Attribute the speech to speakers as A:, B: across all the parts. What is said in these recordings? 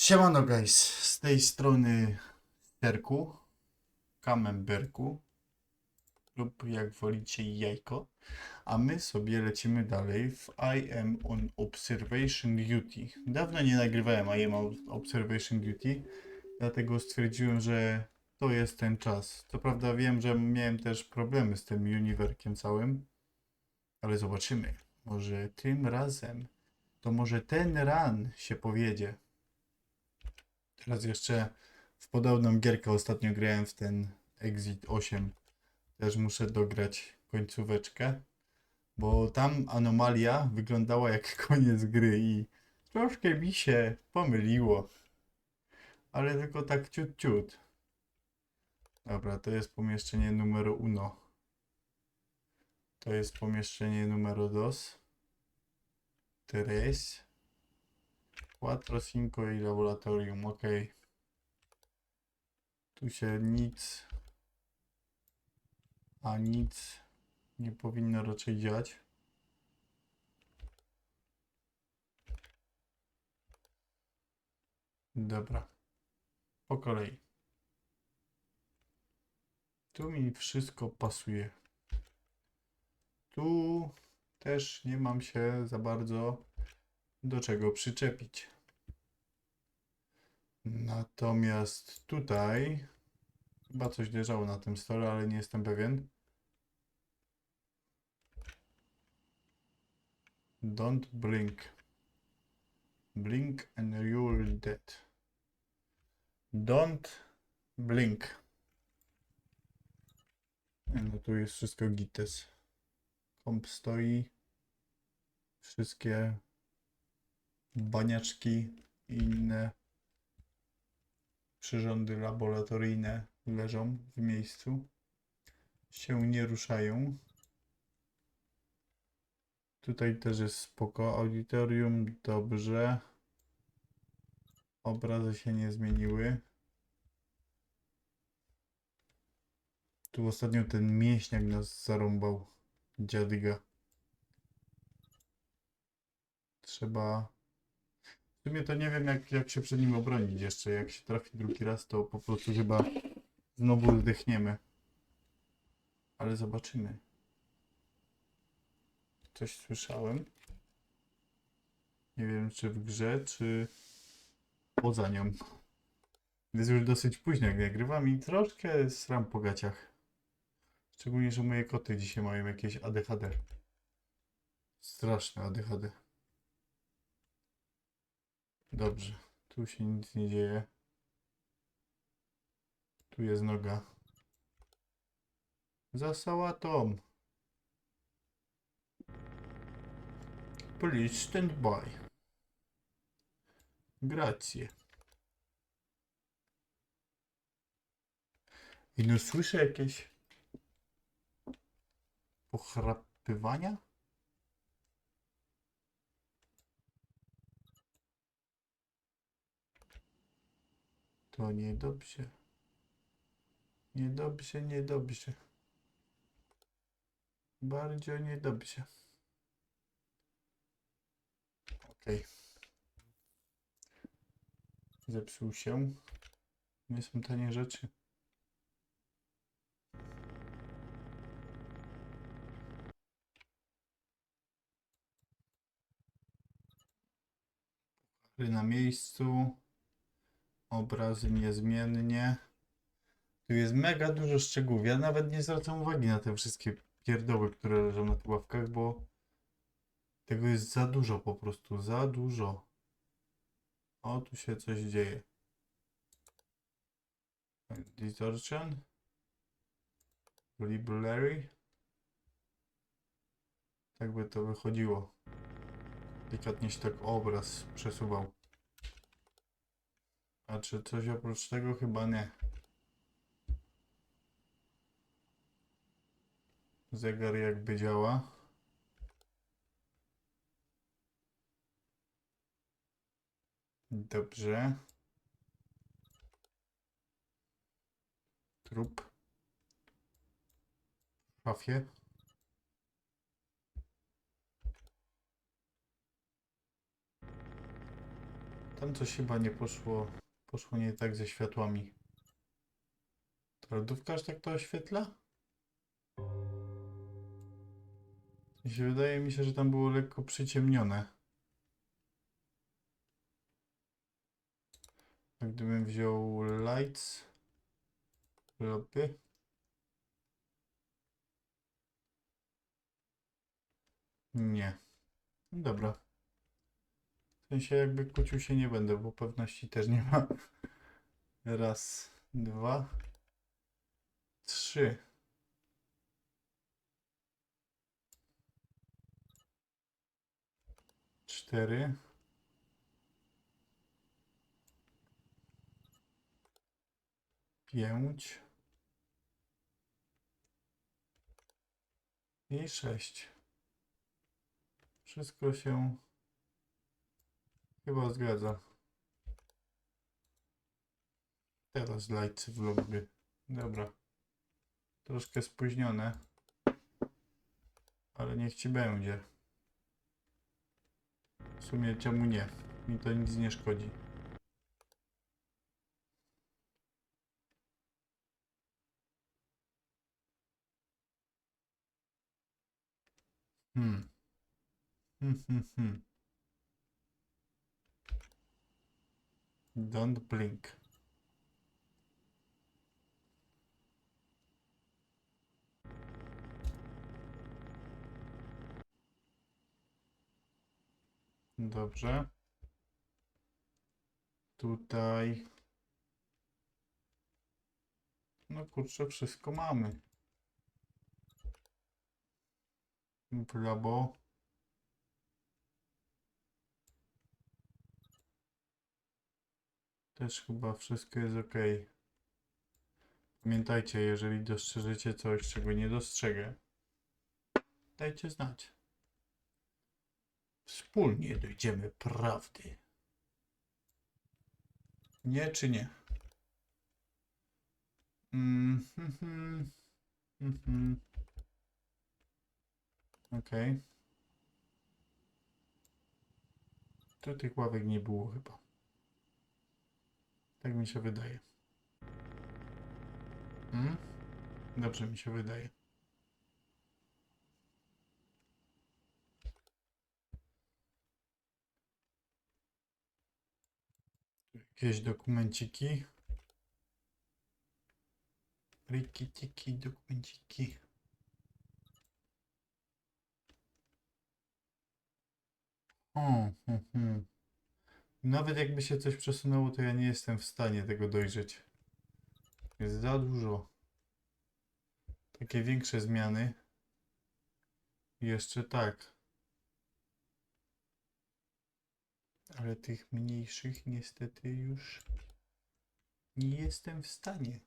A: Siemano guys, z tej strony Terku, Camemberku lub jak wolicie jajko, a my sobie lecimy dalej w I am on observation duty. Dawno nie nagrywałem I am on observation duty, dlatego stwierdziłem, że to jest ten czas. Co prawda wiem, że miałem też problemy z tym uniwerkiem całym, ale zobaczymy. Może tym razem, to może ten run się powiedzie. Teraz jeszcze w podobną gierkę ostatnio grałem w ten Exit 8. Też muszę dograć końcóweczkę, bo tam anomalia wyglądała jak koniec gry i troszkę mi się pomyliło. Ale tylko tak ciut ciut. Dobra, to jest pomieszczenie numer uno. To jest pomieszczenie numer dos. Tres. Quattro, cinco i laboratorium, ok. Tu się nic, a nic nie powinno raczej dziać. Dobra, po kolei. Tu mi wszystko pasuje. Tu też nie mam się za bardzo do czego przyczepić. Natomiast tutaj chyba coś leżało na tym stole, ale nie jestem pewien. Don't blink. Blink and you're dead. Don't blink. No tu jest wszystko gites. Komp stoi. Wszystkie baniaczki i inne przyrządy laboratoryjne leżą w miejscu. Się nie ruszają. Tutaj też jest spoko. Auditorium dobrze. Obrazy się nie zmieniły. Tu ostatnio ten mięśniak nas zarąbał. Dziadyga. Trzeba w sumie to nie wiem, jak, jak się przed nim obronić jeszcze. Jak się trafi drugi raz, to po prostu chyba znowu zdechniemy. Ale zobaczymy. Coś słyszałem. Nie wiem, czy w grze, czy poza nią. Jest już dosyć późno, jak nagrywam i troszkę sram po gaciach. Szczególnie, że moje koty dzisiaj mają jakieś ADHD. Straszne ADHD. Dobrze, tu się nic nie dzieje. Tu jest noga. Za sałatą. Please stand by. Grazie. I no słyszę jakieś pochrapywania? To niedobrze. Niedobrze, niedobrze. Bardzo niedobrze. Okej. Zepsuł się. Nie są tanie rzeczy. na miejscu. Obrazy niezmiennie. Tu jest mega dużo szczegółów. Ja nawet nie zwracam uwagi na te wszystkie pierdoły, które leżą na tych ławkach, bo tego jest za dużo po prostu. Za dużo. O, tu się coś dzieje. Distortion. Library. Tak by to wychodziło. Delikatnie się tak obraz przesuwał. A czy coś oprócz tego? Chyba nie. Zegar jakby działa. Dobrze. Trup. W szafie. Tam coś chyba nie poszło. Poszło nie tak ze światłami. To lodówkarz tak to oświetla? Sensie Wydaje mi się, że tam było lekko przyciemnione. A gdybym wziął lights, lobby. Nie. Dobra. W sensie jakby kłócił się nie będę, bo pewności też nie ma. Raz, dwa, trzy. Cztery. Pięć. I sześć. Wszystko się chyba zgadza. Teraz lajcy w lobby. Dobra. Troszkę spóźnione. Ale niech ci będzie. W sumie czemu nie? Mi to nic nie szkodzi. Hmm. Hmm, hmm, hmm. Don't blink. Dobrze. Tutaj. No kurczę, wszystko mamy. W labo. Też chyba wszystko jest ok. Pamiętajcie, jeżeli dostrzeżecie coś, czego nie dostrzegę, dajcie znać. Wspólnie dojdziemy prawdy. Nie czy nie? Mm, mhm, mhm. Okej. Tu tych ławek nie było chyba. Tak mi się wydaje. Hmm? Dobrze mi się wydaje. Jakieś dokumenciki. Rikitiki, dokumenciki. O, hmm, hmm. Nawet jakby się coś przesunęło, to ja nie jestem w stanie tego dojrzeć. Jest za dużo. Takie większe zmiany. Jeszcze tak. Ale tych mniejszych niestety już nie jestem w stanie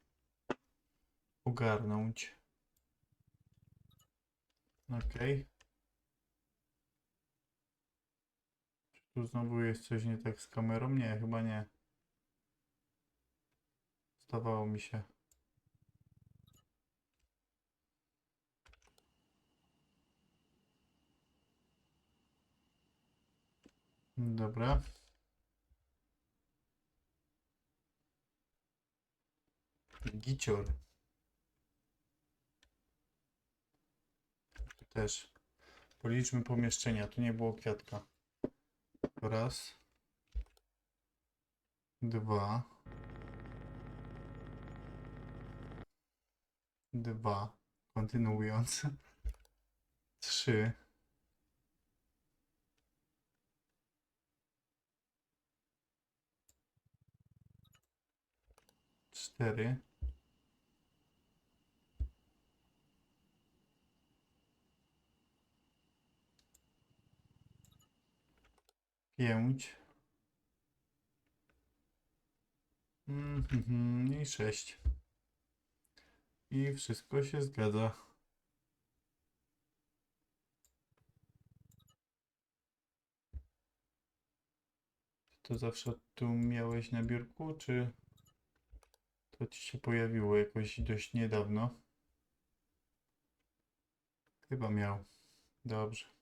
A: ogarnąć. Okej. Czy tu znowu jest coś nie tak z kamerą? Nie, chyba nie. Zdawało mi się. Dobra. Gicior. Też. Policzmy pomieszczenia. Tu nie było kwiatka. Raz. Dwa. Dwa. Kontynuując. Trzy. Cztery. Pięć. Mhm, I sześć. I wszystko się zgadza. To zawsze tu miałeś na biurku, czy to ci się pojawiło jakoś dość niedawno? Chyba miał. Dobrze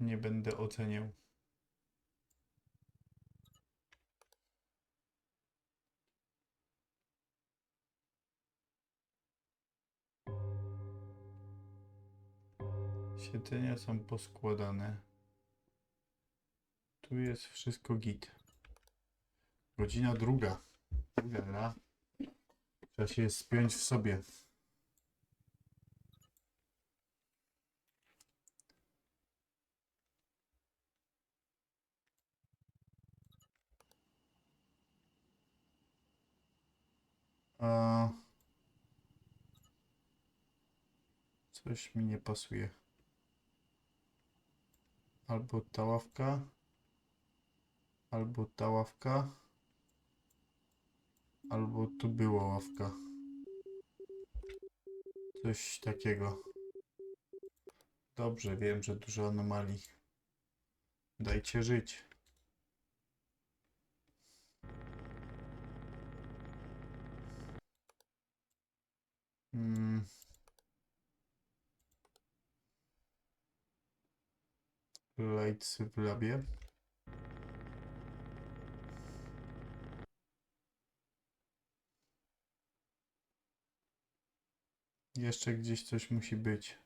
A: nie będę oceniał. Siedzenia są poskładane. Tu jest wszystko git. Godzina druga. Druga, Trzeba się spiąć w sobie. Coś mi nie pasuje. Albo ta ławka, albo ta ławka, albo tu była ławka. Coś takiego. Dobrze, wiem, że dużo anomalii. Dajcie żyć. Mm. Lights w labie. Jeszcze gdzieś coś musi być.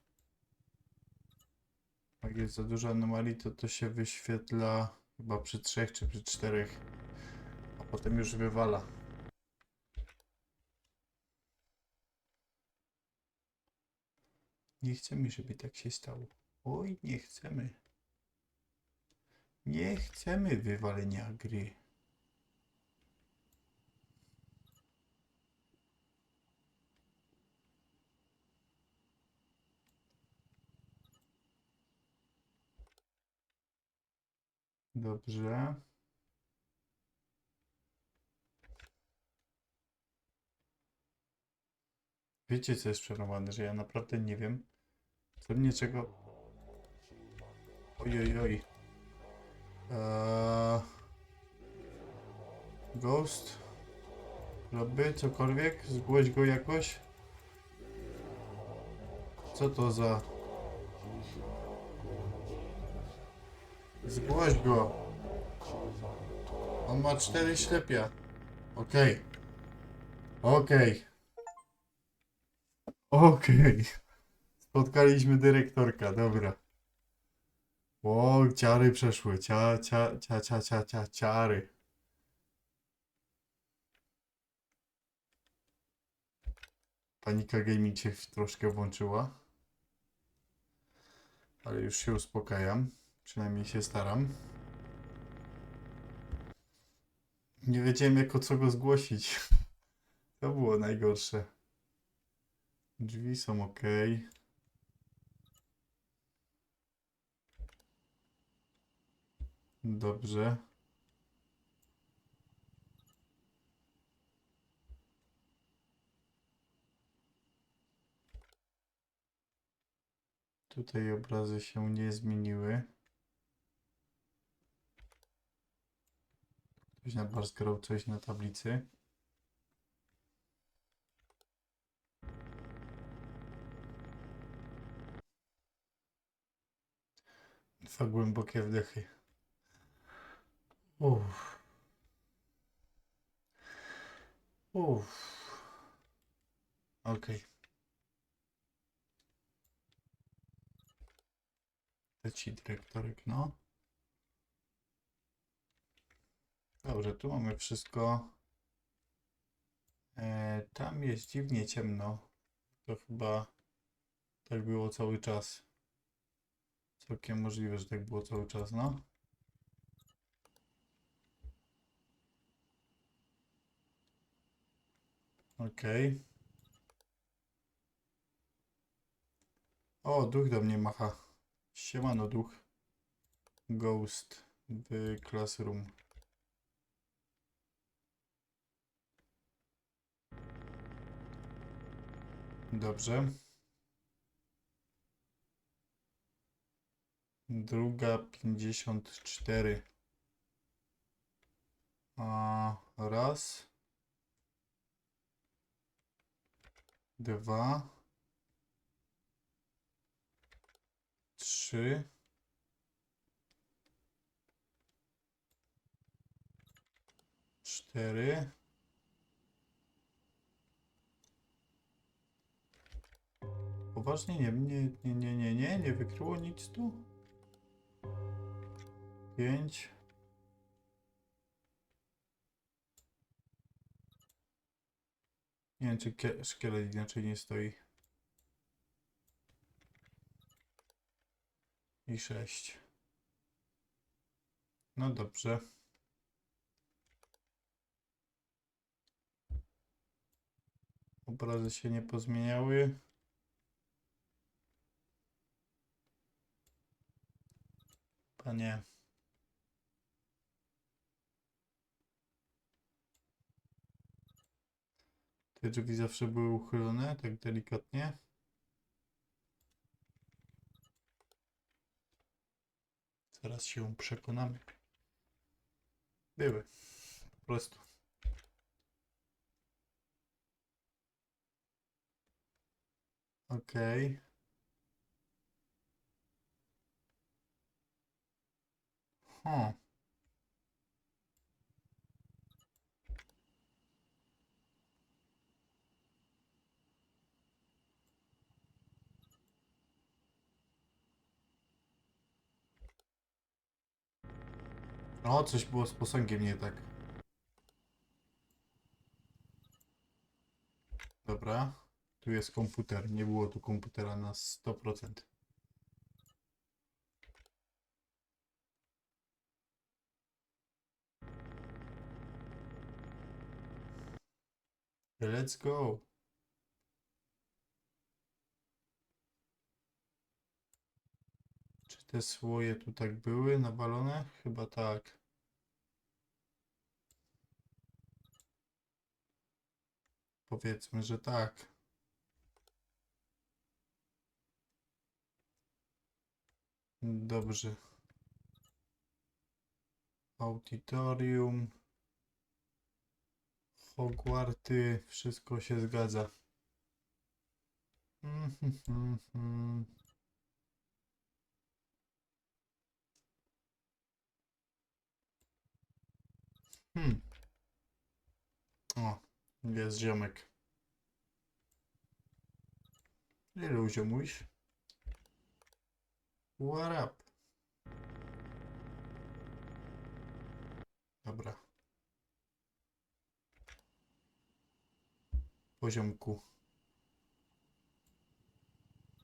A: Jak jest za dużo anomalii, to to się wyświetla chyba przy trzech czy przy czterech, a potem już wywala. Nie chcemy, żeby tak się stało. Oj, nie chcemy. Nie chcemy wywalenia gry. Dobrze. Wiecie, co jest przerwane, że ja naprawdę nie wiem, co mnie czego... Oj, oj, oj. Eee... Ghost? Robię cokolwiek? Zgłoś go jakoś? Co to za... Zgłoś go. On ma cztery ślepia. Okej. Okej. Okej. Spotkaliśmy dyrektorka, dobra. O, ciary przeszły. Cia, cia, cia, cia, cia, cia, ciary. Panika gaming się troszkę włączyła. Ale już się uspokajam. Przynajmniej się staram. Nie wiedziałem jak o co go zgłosić. To było najgorsze. Drzwi są ok. Dobrze. Tutaj obrazy się nie zmieniły. Ktoś nabarzgrał coś na tablicy. Dwa głębokie wdechy. Uff. Uff. Okej. Leci dyrektorek, no. Dobrze, tu mamy wszystko. E, tam jest dziwnie ciemno. To chyba tak było cały czas. Całkiem możliwe, że tak było cały czas, no. Okej. O, duch do mnie macha. Siemano, duch. Ghost w Classroom. Dobrze. Druga pięćdziesiąt cztery. A raz. Dwa. Trzy. Cztery. Poważnie? Nie, nie, nie, nie, nie, nie, wykryło nic tu? Pięć. Nie wiem, czy kie- szkielet inaczej nie stoi. I sześć. No dobrze. Obrazy się nie pozmieniały. Panie. Te drzwi zawsze były uchylone, tak delikatnie. Zaraz się przekonamy. Były. Po prostu. Okej. Huh. O, coś było z posągiem nie tak. Dobra. Tu jest komputer. Nie było tu komputera na 100%. Let's go. Czy te słoje tu tak były nawalone? Chyba tak. Powiedzmy, że tak. Dobrze. Auditorium. Hogwarty. Wszystko się zgadza. Mhm. Hmm. O, jest ziomek. Ile ziomuś? What up? Dobra. Poziomku.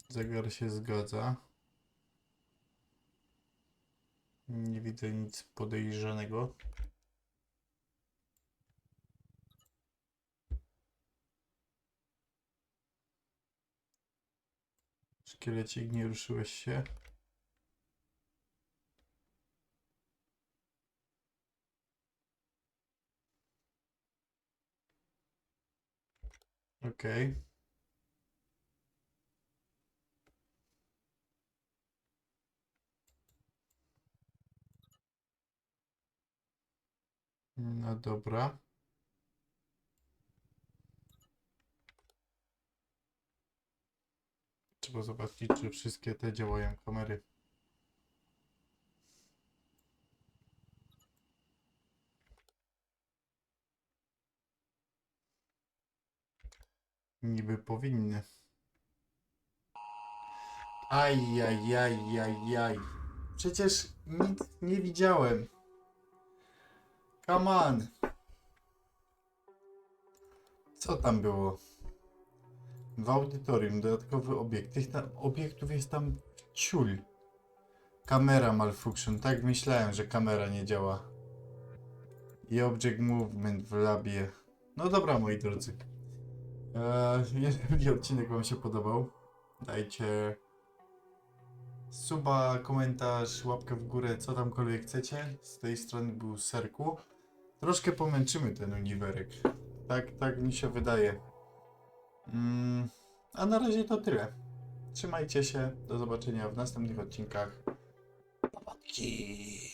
A: Zegar się zgadza. Nie widzę nic podejrzanego. Szkielecik, nie ruszyłeś się. Okej. No dobra. Trzeba zobaczyć, czy wszystkie te działają kamery. Niby powinny. Ajajajajaj. Przecież nic nie widziałem. Come on. Co tam było? W audytorium dodatkowy obiekt. Tych tam, obiektów jest tam ciul. Kamera malfunction. Tak myślałem, że kamera nie działa. I object movement w labie. No dobra, moi drodzy. Eee, jeżeli odcinek Wam się podobał, dajcie suba, komentarz, łapkę w górę, co tamkolwiek chcecie. Z tej strony był Serku. Troszkę pomęczymy ten uniwerek. Tak, tak mi się wydaje. Mm, a na razie to tyle. Trzymajcie się. Do zobaczenia w następnych odcinkach. Papatki.